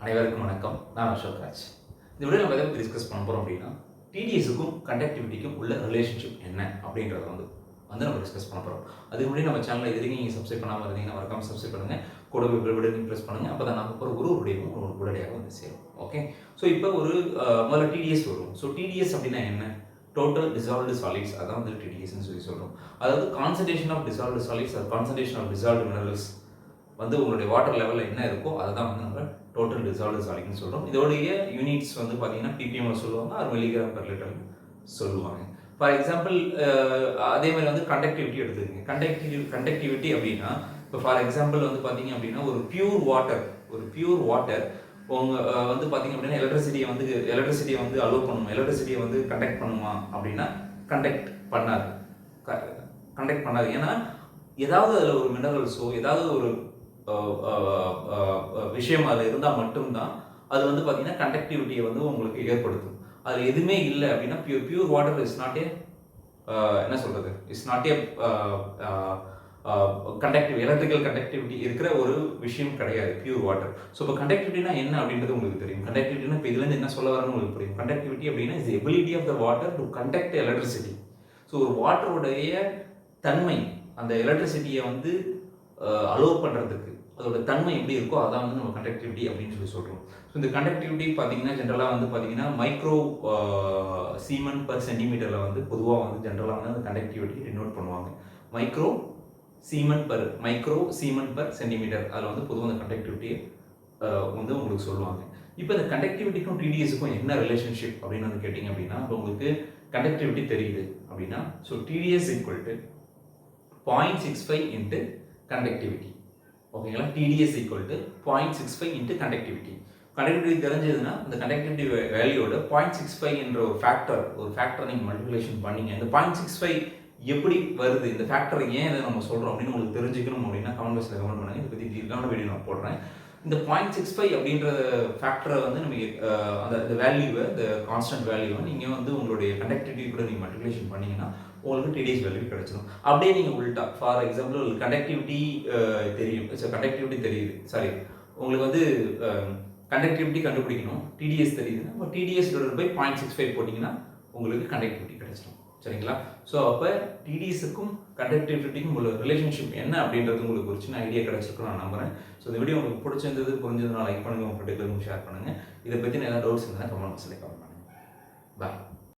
அனைவருக்கும் வணக்கம். நான் அசோக் ராஜ் இந்த விட நம்ம எதை பற்றி டிஸ்கஸ் பண்ண போகிறோம் அப்படின்னா டிடிஎஸுக்கும் கண்டக்டிவிட்டிக்கும் உள்ள ரிலேஷன்ஷிப் என்ன அப்படின்றத வந்து வந்து நம்ம டிஸ்கஸ் பண்ண போகிறோம் அதுக்கு முன்னாடி நம்ம சேனலில் எதுவும் நீங்கள் சப்ஸ்கிரைப் பண்ணாமல் இருந்தீங்கன்னா மறக்காமல் சப்ஸ்கிரைப் பண்ணுங்கள் கூட வீடியோ ப்ரெஸ் பண்ணுங்கள் அப்போ தான் நம்ம போகிற ஒரு ஒரு உங்களுக்கு உடனடியாக வந்து சேரும். ஓகே ஸோ இப்போ ஒரு முதல்ல டிடிஎஸ் வரும். ஸோ டிடிஎஸ் அப்படின்னா என்ன? டோட்டல் டிசால்வ்டு சாலிட்ஸ் அதான் வந்து டிடிஎஸ்ன்னு சொல்லி சொல்கிறோம் அதாவது கான்சன்ட்ரேஷன் ஆஃப் டிசால்வ்டு சாலிட்ஸ் அது கான்சன்ட்ரேஷன் ஆஃப் டிசால்வ்டு மினரல்ஸ் வந்து உங்களுடைய வாட்டர் லெவலில் என்ன இருக்கோ அதை தான் வந்து நம்ம டோட்டல் டிசால்வ்டு சாலிங்னு சொல்கிறோம் இதோடைய யூனிட்ஸ் வந்து பார்த்தீங்கன்னா பிபிஎம்மில் சொல்லுவாங்க அது மில்லிகிராம் பர் லிட்டர் சொல்லுவாங்க. ஃபார் எக்ஸாம்பிள் அதே மாதிரி வந்து கண்டக்டிவிட்டி எடுத்துக்கங்க. கண்டக்டிவ் கண்டக்டிவிட்டி அப்படின்னா இப்போ ஃபார் எக்ஸாம்பிள் வந்து பார்த்தீங்க அப்படின்னா ஒரு பியூர் வாட்டர் ஒரு பியூர் வாட்டர் உங்கள் வந்து பார்த்தீங்க அப்படின்னா எலக்ட்ரிசிட்டியை வந்து எலக்ட்ரிசிட்டியை வந்து அலோவ் பண்ணுமா? எலக்ட்ரிசிட்டியை வந்து கண்டக்ட் பண்ணுமா? அப்படின்னா கண்டக்ட் பண்ணாது. கண்டக்ட் பண்ணாது. ஏன்னா ஏதாவது அதில் ஒரு மினரல்ஸோ ஏதாவது ஒரு விஷயம் அதில் இருந்தால் மட்டும்தான். அது வந்து பார்த்திங்கன்னா கண்டக்டிவிட்டியை வந்து உங்களுக்கு ஏற்படுத்தும். அதில் எதுவுமே இல்லை அப்படின்னா pure pure water is not a என்ன சொல்கிறது is not a conductive electrical conductivity இருக்கிற ஒரு விஷயம் கிடையாது பியூர் வாட்டர் ஸோ இப்போ கண்டக்டிவிட்டினா என்ன அப்படின்றது உங்களுக்கு தெரியும். கண்டக்டிவிட்டினா இப்போ இதுலேருந்து என்ன சொல்ல வரணும்னு உங்களுக்கு புரியும். கண்டக்டிவிட்டி அப்படின்னா is ability of the water to conduct electricity so ஒரு வாட்டருடைய தன்மை அந்த எலக்ட்ரிசிட்டியை வந்து அலோவ் பண்ணுறதுக்கு அதோட தன்மை எப்படி இருக்கோ அதான் வந்து நம்ம கண்டக்டிவிட்டி அப்படின்னு சொல்லி சொல்கிறோம் ஸோ இந்த கண்டக்டிவிட்டி பார்த்தீங்கன்னா ஜென்ரலாக வந்து பார்த்தீங்கன்னா மைக்ரோ சீமன் பர் சென்டிமீட்டரில் வந்து பொதுவாக வந்து ஜென்ரலாக வந்து அந்த கண்டக்டிவிட்டி டினோட் பண்ணுவாங்க. Micro siemens per micro siemens per centimetre அதில் வந்து பொதுவாக அந்த கண்டக்டிவிட்டியை வந்து உங்களுக்கு சொல்லுவாங்க. இப்போ இந்த கண்டக்டிவிட்டிக்கும் டிடிஎஸுக்கும் என்ன ரிலேஷன்ஷிப் அப்படின்னு வந்து கேட்டிங்க அப்படின்னா இப்போ உங்களுக்கு கண்டக்டிவிட்டி தெரியுது அப்படின்னா so TDS equal to point six five into conductivity ஓகேங்களா TDS equal to point six five into conductivity conductivity தெரிஞ்சதுன்னா இந்த கண்டக்டிவிட்டி வேல்யூட பாயிண்ட் சிக்ஸ் ஃபைவ் என்ற ஒரு ஃபேக்டர் ஒரு ஃபேக்டர் நீங்கள் மல்டிபிளேஷன் பண்ணீங்க. இந்த பாயிண்ட் சிக்ஸ் ஃபைவ் எப்படி வருது? இந்த ஃபேக்டர் ஏன் இதை நம்ம சொல்கிறோம் அப்படின்னு உங்களுக்கு தெரிஞ்சுக்கணும் அப்படின்னா கமெண்ட் பாக்ஸில் கமெண்ட் பண்ணுங்கள் இதை பற்றி டீலான வீடியோ நான் போடுறேன். இந்த பாயிண்ட் சிக்ஸ் ஃபைவ் அப்படின்ற ஃபேக்டரை வந்து நமக்கு அந்த இந்த வேல்யூவை இந்த கான்ஸ்டன்ட் வேல்யூவை நீங்கள் வந்து உங்களுடைய கண்டக்டிவிட்டி கூட நீங்கள் மல்டிபிளேஷன் பண்ணீங்கன்னா உங்களுக்கு டிடிஎஸ் வேல்யூ கிடைச்சிடும் அப்படியே நீங்கள் உள்டா ஃபார் எக்ஸாம்பிள் உங்களுக்கு கண்டக்டிவிட்டி தெரியும். கண்டக்டிவிட்டி தெரியுது. சாரி உங்களுக்கு வந்து கண்டக்டிவிட்டி கண்டுபிடிக்கணும். டிடிஎஸ் தெரியுதுன்னா TDS by point six five போட்டிங்கன்னா உங்களுக்கு கண்டக்டிவிட்டி கிடைச்சிடும் சரிங்களா? ஸோ அப்போ டிடிஎஸுக்கும் கண்டக்டிவிட்டிக்கும் உள்ள ரிலேஷன்ஷிப் என்ன அப்படின்றது உங்களுக்கு ஒரு சின்ன ஐடியா கிடச்சிருக்கும் நான் நம்புறேன். ஸோ இந்த வீடியோ உங்களுக்கு பிடிச்சிருந்தது புரிஞ்சதுனால லைக் பண்ணுங்கள் உங்கள் ஃப்ரெண்டுகளுக்கும் ஷேர் பண்ணுங்க. இதை பற்றி ஏதாவது டவுட்ஸ் இருந்தால் கமெண்ட் பாக்ஸில் கமெண்ட் பண்ணுங்க. பாய்